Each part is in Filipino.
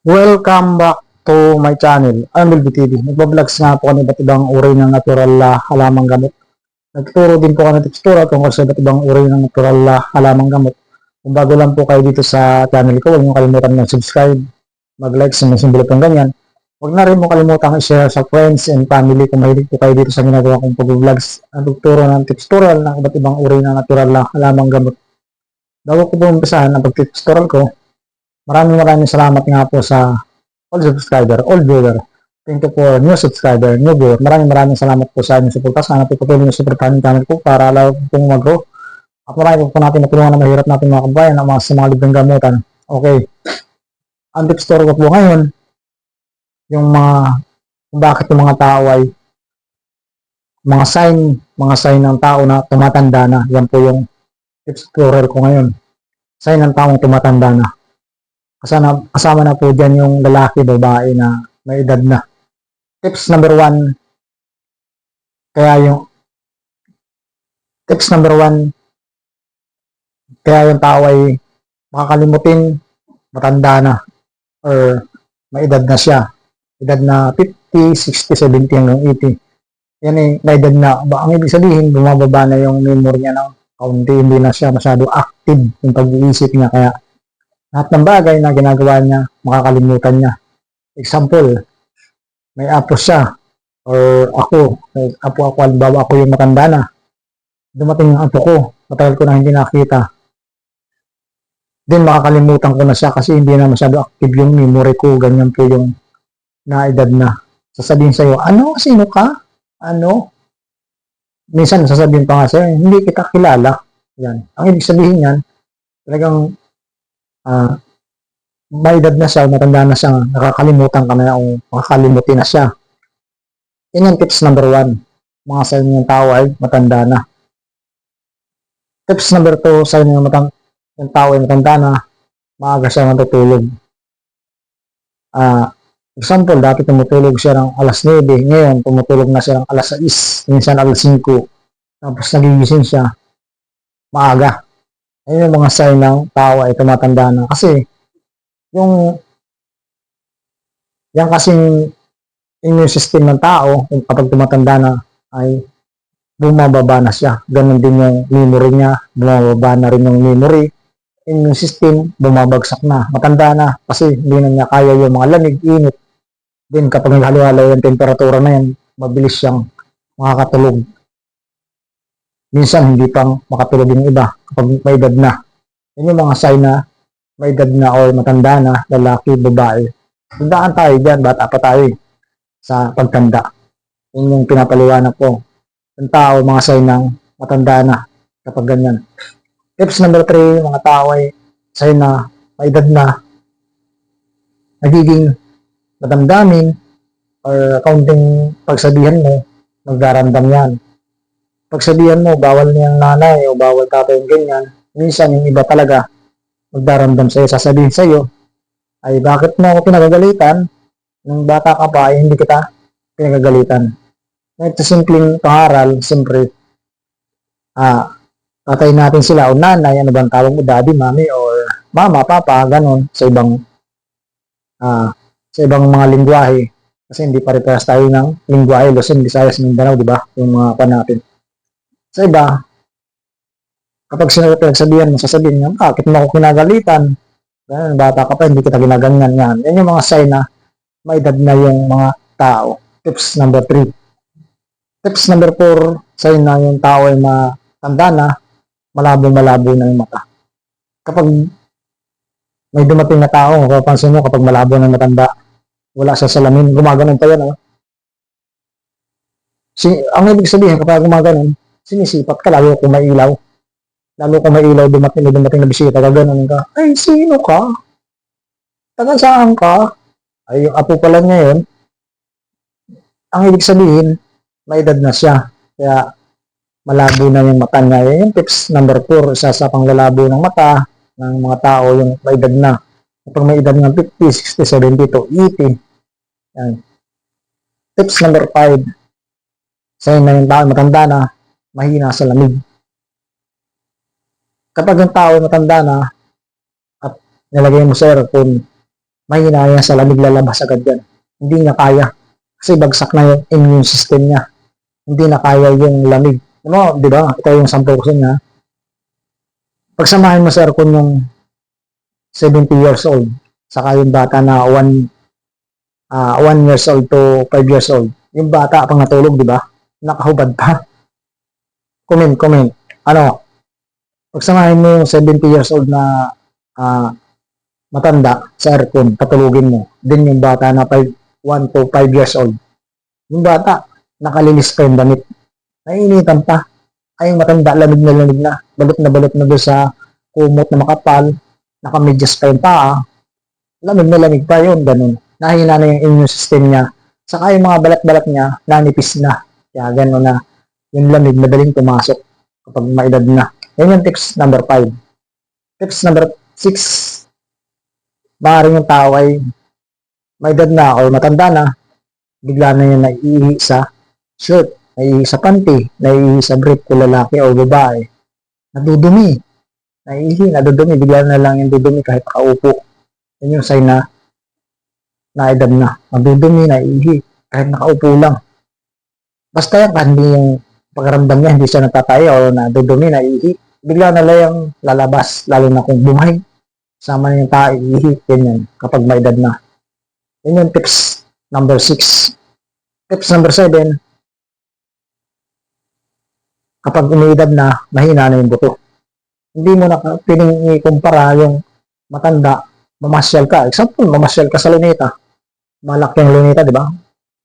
Welcome back to my channel, Arnel TV. Nagbablog nga po kami iba't ibang uri ng natural uh, halamang gamot. Nagtuturo din po kami ng tekstura tungkol sa iba't ibang uri ng natural uh, halamang gamot. Kung bago lang po kayo dito sa channel ko, huwag niyo kalimutan mag-subscribe, mag-like sa mga simbolo pang ganyan. Huwag na rin mo kalimutan i-share sa friends and family kung mahilig po kayo dito sa ginagawa kong pag-vlogs. Nagtuturo ng tutorial ng iba't ibang uri ng natural uh, halamang gamot. Bago ko po umpisahan ang pag-tutorial ko, Maraming maraming salamat nga po sa all subscriber, all viewer. Thank you for new subscriber, new viewer. Maraming maraming salamat po sa inyong suporta. Sana po patuloy niyo suportahan yung channel ko para lalo pong mag-grow. At marami po natin natulungan na mahirap natin mga kabayan ang mga sa mga libreng gamutan. Okay. Ang tip story ko po ngayon, yung mga, kung bakit yung mga tao ay mga sign, mga sign ng tao na tumatanda na. Yan po yung tips tutorial ko ngayon. Sign ng taong tumatanda na. Kasama, kasama na po dyan yung lalaki, babae na may edad na. Tips number one, kaya yung tips number one, kaya yung tao ay makakalimutin, matanda na, or may edad na siya. Edad na 50, 60, 70 hanggang 80. Yan eh, may edad na. Ba, ang ibig sabihin, bumababa na yung memory niya ng kaunti, hindi na siya masyado active yung pag-iisip niya. Kaya lahat ng bagay na ginagawa niya, makakalimutan niya. Example, may apo siya, or ako, may apo ako, halimbawa ako yung matanda na. Dumating ang apo ko, matagal ko na hindi nakita. Then makakalimutan ko na siya kasi hindi na masyado active yung memory ko, ganyan po yung naedad na. Sasabihin sa'yo, ano, sino ka? Ano? Minsan sasabihin pa nga sa'yo, hindi kita kilala. Yan. Ang ibig sabihin yan, talagang ah may edad na siya, matanda na siya, nakakalimutan ka na o makakalimutin na siya. Yan yung tips number one. Mga sa inyong tao ay matanda na. Tips number two, sa inyong matang yung tao ay matanda na, maaga siya matutulog. Ah, example, dati tumutulog siya ng alas 9, ngayon tumutulog na siya ng alas 6, minsan alas 5, tapos nagigising siya maaga. Ayun yung mga sign ng tao ay tumatanda na. Kasi, yung, yan kasing immune system ng tao, kapag tumatanda na, ay bumababa na siya. Ganon din yung memory niya, bumababa na rin yung memory. Immune system, bumabagsak na. Matanda na, kasi hindi na niya kaya yung mga lamig, init. Then, kapag naghalo-halo yung temperatura na yan, mabilis siyang makakatulog minsan hindi pang makatulog yung iba kapag may edad na. Yan yung mga sign na may edad na or matanda na, lalaki, babae. Tandaan tayo dyan, bata pa tayo eh, sa pagtanda. Yan yung pinapaliwanag ko. Yung tao, mga sign ng matanda na kapag ganyan. Tips number 3, mga tao ay sign na may edad na, nagiging madamdamin or kaunting pagsabihan mo, magdaramdam yan pagsabihan mo, bawal niyang nanay o bawal tatay yung ganyan, minsan yung iba talaga magdaramdam sa'yo, sasabihin sa'yo, ay bakit mo ako pinagagalitan? Nung bata ka pa, ay hindi kita pinagagalitan. Ito simpleng pangaral, siyempre, ah, tatay natin sila o nanay, ano bang tawag mo, daddy, mami, or mama, papa, ganon, sa ibang, ah, sa ibang mga lingwahe. Kasi hindi pare-parehas tayo ng lingwahe, Luzon, Visayas, Mindanao, di ba? Yung mga pa natin. Sa iba, kapag pinagsabihan mo, sasabihin niya, bakit mo ako kinagalitan? Ganun, bata ka pa, hindi kita ginaganyan yan. Yan yung mga sign na may edad na yung mga tao. Tips number 3. Tips number 4, sign na yung tao ay matanda na, malabo-malabo na yung mata. Kapag may dumating na tao, mapapansin mo kapag malabo na matanda, wala sa salamin, gumaganon pa yan. Oh. Si, ang ibig sabihin kapag gumaganon, sinisipat ka, lalo kung may ilaw. Lalo kung may ilaw, dumating na dumating na bisita ka, ganun ka. Ay, sino ka? Taga saan ka? Ay, yung apo pala niya yun. Ang ibig sabihin, may edad na siya. Kaya, malabo na yung mata niya. Yan yung tips number 4, isa sa panglalabo ng mata ng mga tao yung may edad na. Kapag may edad ng 50, 60, 70 to 80. Yan. Tips number 5, sa'yo na yung tao matanda na, mahina sa lamig. Kapag ang tao matanda na at nilagay mo sa aircon, mahina yan sa lamig lalabas agad yan. Hindi niya kaya. Kasi bagsak na yung immune system niya. Hindi na kaya yung lamig. Ano, di ba? Ito yung sample ko sa inyo. ha? Pagsamahin mo sa aircon yung 70 years old, saka yung bata na 1 ah 1 years old to 5 years old. Yung bata pang natulog, di ba? Nakahubad pa. Comment, comment. Ano? Pagsamahin mo yung 70 years old na ah, matanda sa aircon, patulugin mo. Din yung bata na 5, 1 to 5 years old. Yung bata, nakalilis pa yung damit. Nainitan pa. Ay, yung matanda, lamig na lamig na. Balot na balot na doon sa kumot na makapal. Nakamedyas pa yung paa. Lamig na lamig pa yun, ganun. Nahina na yung immune system niya. Saka yung mga balat-balat niya, nanipis na. Kaya ganun na. Yung lamig, madaling pumasok kapag maedad na. Yan yung tips number 5. Tips number 6. Maaaring yung tao ay may edad na o matanda na, bigla na yung naiihi sa shirt, naiihi sa panty, naiihi sa brief kung lalaki o babae. Nadudumi. Naiihi, nadudumi. Bigla na lang yung dudumi kahit nakaupo. Yan yung sign na na edad na. Nadudumi, naiihi. Kahit nakaupo lang. Basta yan, hindi yung pagkaramdam niya, hindi siya natataya o nadudumi, naiihi. Bigla na lang yung lalabas, lalo na kung bumahay. Sama na yung tayo, iihi. Yan kapag may edad na. Yan yung tips number 6. Tips number 7, kapag umiidad na, mahina na yung buto. Hindi mo na ka- piling ikumpara yung matanda, mamasyal ka. Example, mamasyal ka sa Luneta. Malaki ang Luneta, di ba?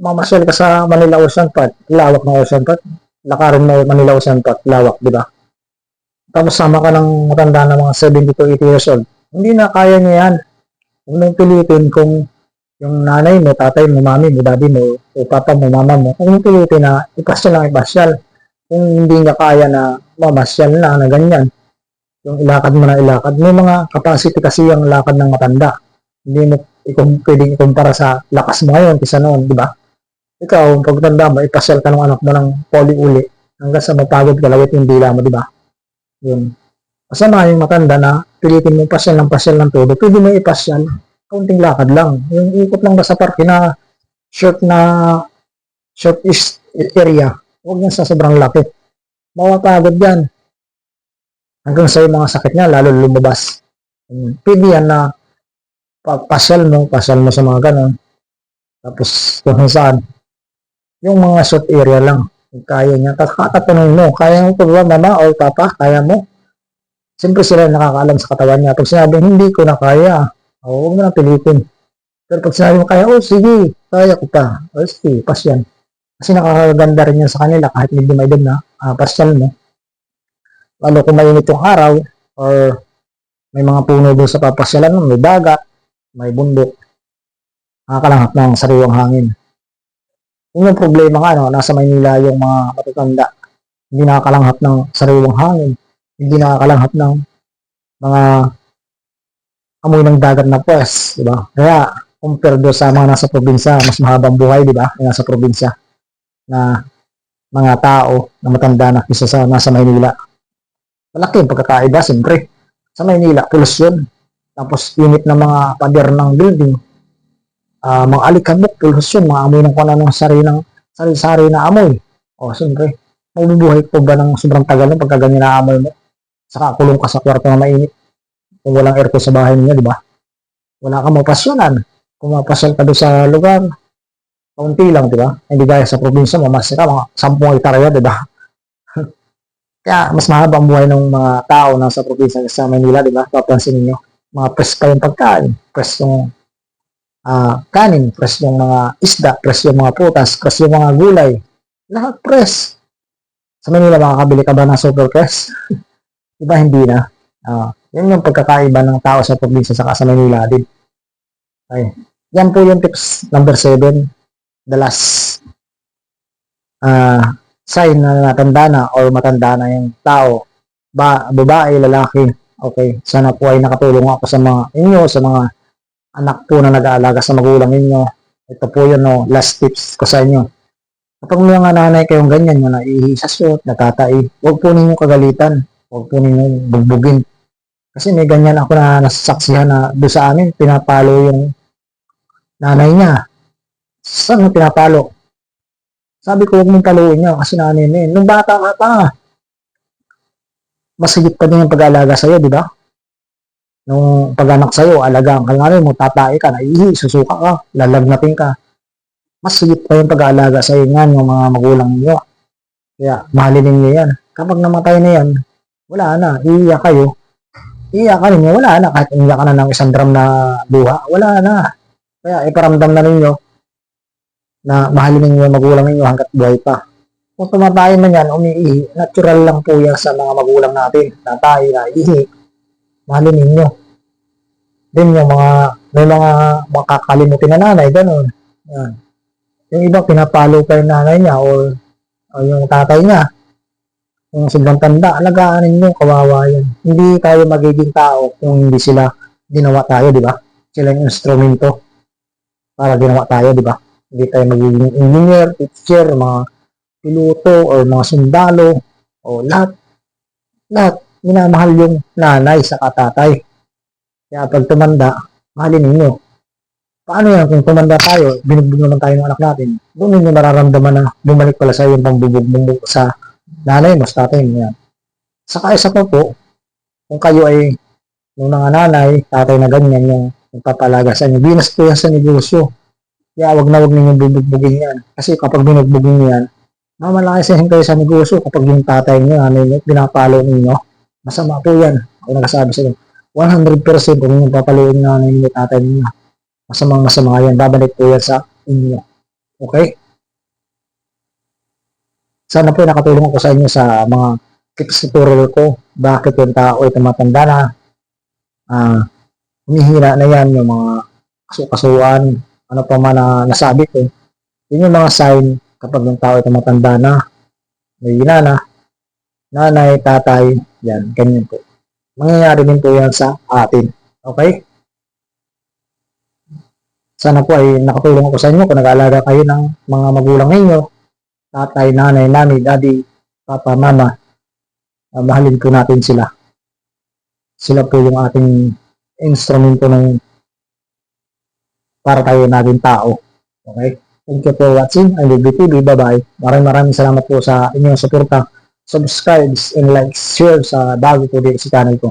Mamasyal ka sa Manila Ocean Park. Lawak ng Ocean Park. Lakarin mo Manila Ocean Park. Lawak, di ba? Tapos sama ka ng matanda na mga 70 to 80 years old. Hindi na kaya niya yan. Huwag mong pilitin kung yung nanay mo, tatay mo, mami mo, daddy mo, o papa mo, mama mo, kung pilitin na ipasyal lang ipasyal. Kung hindi niya kaya na mamasyal na, na ganyan, yung ilakad mo na ilakad. May mga capacity kasi yung lakad ng matanda. Hindi mo ikum, pwedeng ikumpara sa lakas mo ngayon kisa noon, di ba? Ikaw, pag tanda mo, ipasyal ka ng anak mo ng poli uli hanggang sa mapagod ka lawit yung dila mo, di ba? Yun. Masama yung matanda na pilitin mo pasyal ng pasyal ng todo. Pwede mo ipasyal, kaunting lakad lang. Yung ikot lang ba sa parke na short na short is area. Huwag yan sa sobrang laki. Mawapagod yan. Hanggang sa yung mga sakit niya, lalo lumabas. Um, Pwede yan na papasyal mo, pasyal mo sa mga ganon. Tapos kung saan. Yung mga short area lang. Kung kaya niya. Katatanong mo, kaya mo pa ba mama o papa? Kaya mo? Siyempre sila nakakaalam sa katawan niya. Pag sinabi, hindi ko na kaya. O, huwag mo na pilitin. Pero pag sinabi mo kaya, oh sige, kaya ko pa. O sige, pasyan. Kasi nakakaganda rin yan sa kanila kahit hindi may edad na, ah, pasyal mo. Lalo kung mainit yung araw, or may mga puno doon sa papasyalan may dagat, may bundok, nakakalanghap ng sariwang hangin. Yun yung problema nga, no? nasa Maynila yung mga matatanda. Hindi nakakalanghap ng sariwang hangin. Hindi nakakalanghap ng mga amoy ng dagat na pwes, di ba? Kaya, compare doon sa mga nasa probinsya, mas mahabang buhay, di ba? Nasa probinsya na mga tao na matanda na kisa sa nasa Maynila. Malaki yung pagkakaiba, siyempre. Sa Maynila, polusyon. Tapos, init ng mga pader ng building. Ah, mga alikabok, polusyon, mga amoy ng kung anong sari ng sari-sari na amoy. O, siyempre, mabubuhay po ba ng sobrang tagal ng pagka ganyan na amoy mo? Saka kulong ka sa kwarto na mainit. Kung walang aircon sa bahay niya, di ba? Wala kang mapasyonan. Kung mapasyal ka doon sa lugar, kaunti lang, di ba? Hindi gaya sa probinsya, mamasya ka, mga 10 hektarya, di ba? Kaya mas mahaba ang buhay ng mga tao nasa probinsya sa Manila, di ba? Papansin niyo, mga press pa yung pagkain, press yung ah, kanin, press yung mga isda, press yung mga putas, press yung mga gulay. Lahat press. Sa Manila, makakabili ka ba ng super press? di ba hindi na? Ah, yan yung pagkakaiba ng tao sa probinsya sa sa Manila din. Okay. Yan po yung tips number 7. The last ah sign na natanda na or matanda na yung tao. Ba, babae, lalaki. Okay. Sana po ay nakatulong ako sa mga inyo, sa mga anak po na nag-aalaga sa magulang ninyo. Ito po yun, no, last tips ko sa inyo. Kapag mga nanay kayong ganyan, yung naihisasot, natatai, huwag po ninyo kagalitan. Huwag po ninyo bugbugin. Kasi may ganyan ako na nasasaksihan na doon sa amin, pinapalo yung nanay niya. Saan mo pinapalo? Sabi ko, huwag mong paluin niya kasi nanay niya. yun. Nung bata ka pa, mas higit pa din yung pag-aalaga sa'yo, di ba? Nung pag-anak sa'yo, alagaan ka rin mo, tatay ka, naihi, susuka ka, lalagnatin ka. Mas higit pa yung pag-aalaga sa'yo yan, yung mga magulang niyo. Kaya, mahalin ninyo yan. Kapag namatay na yan, wala na, iiyak kayo. Iiyak ka ninyo, wala na, kahit iiyak ka na ng isang drum na luha, wala na. Kaya, iparamdam na ninyo na mahalin ninyo yung magulang ninyo hanggat buhay pa. Kung tumatayin man yan, umiihi, natural lang po yan sa mga magulang natin. Tatay na ihi, mahalin ninyo. Din yung mga, may mga makakalimutin na nanay, ganun. Yan. Yung iba, pinapalo pa yung nanay niya or, o yung tatay niya. Yung sobrang tanda, alagaan ninyo, kawawa yan. Hindi tayo magiging tao kung hindi sila ginawa tayo, di ba? Sila yung instrumento para ginawa tayo, di ba? Hindi tayo magiging engineer, teacher, mga piloto, or mga sundalo, o lahat. Lahat, minamahal yung nanay sa katatay. Kaya pag tumanda, mahalin ninyo. Paano yan kung tumanda tayo, binugbog naman tayo ng anak natin, doon ninyo mararamdaman na bumalik pala sa yung pambubog sa nanay mo, sa tatay mo yan. Saka isa pa po, kung kayo ay yung mga nanay, tatay na ganyan yung nagpapalaga sa inyo, binas po yan sa negosyo. Kaya wag na wag ninyong bubugbugin yan. Kasi kapag binugbugin yan, mamalaki sa kayo sa negosyo kapag yung tatay niyo, nanay niyo, pinapalo ninyo. Masama po yan. Ako nagsasabi sa inyo. 100% kung yung papaluin ng nanay niyo, tatay niyo, masamang masama yan. Babalik po yan sa inyo. Okay? Sana po nakatulong ako sa inyo sa mga tips tutorial ko. Bakit yung tao ay tumatanda na, ah, humihira na yan, yung mga kasukasuan, ano pa man na nasabi ko. Yun yung mga sign kapag yung tao ay tumatanda na, may ginana, nanay, tatay, yan, ganyan po. Mangyayari din po yan sa atin. Okay? Sana po ay nakatulong ako sa inyo kung nag-aalaga kayo ng mga magulang ninyo, tatay, nanay, nani, daddy, papa, mama, ah, mahalin po natin sila. Sila po yung ating instrumento ng para tayo naging tao. Okay? Thank you for watching. I love you TV. Bye-bye. Maraming maraming salamat po sa inyong suporta. Subscribe and like, share sa bago po dito sa channel ko.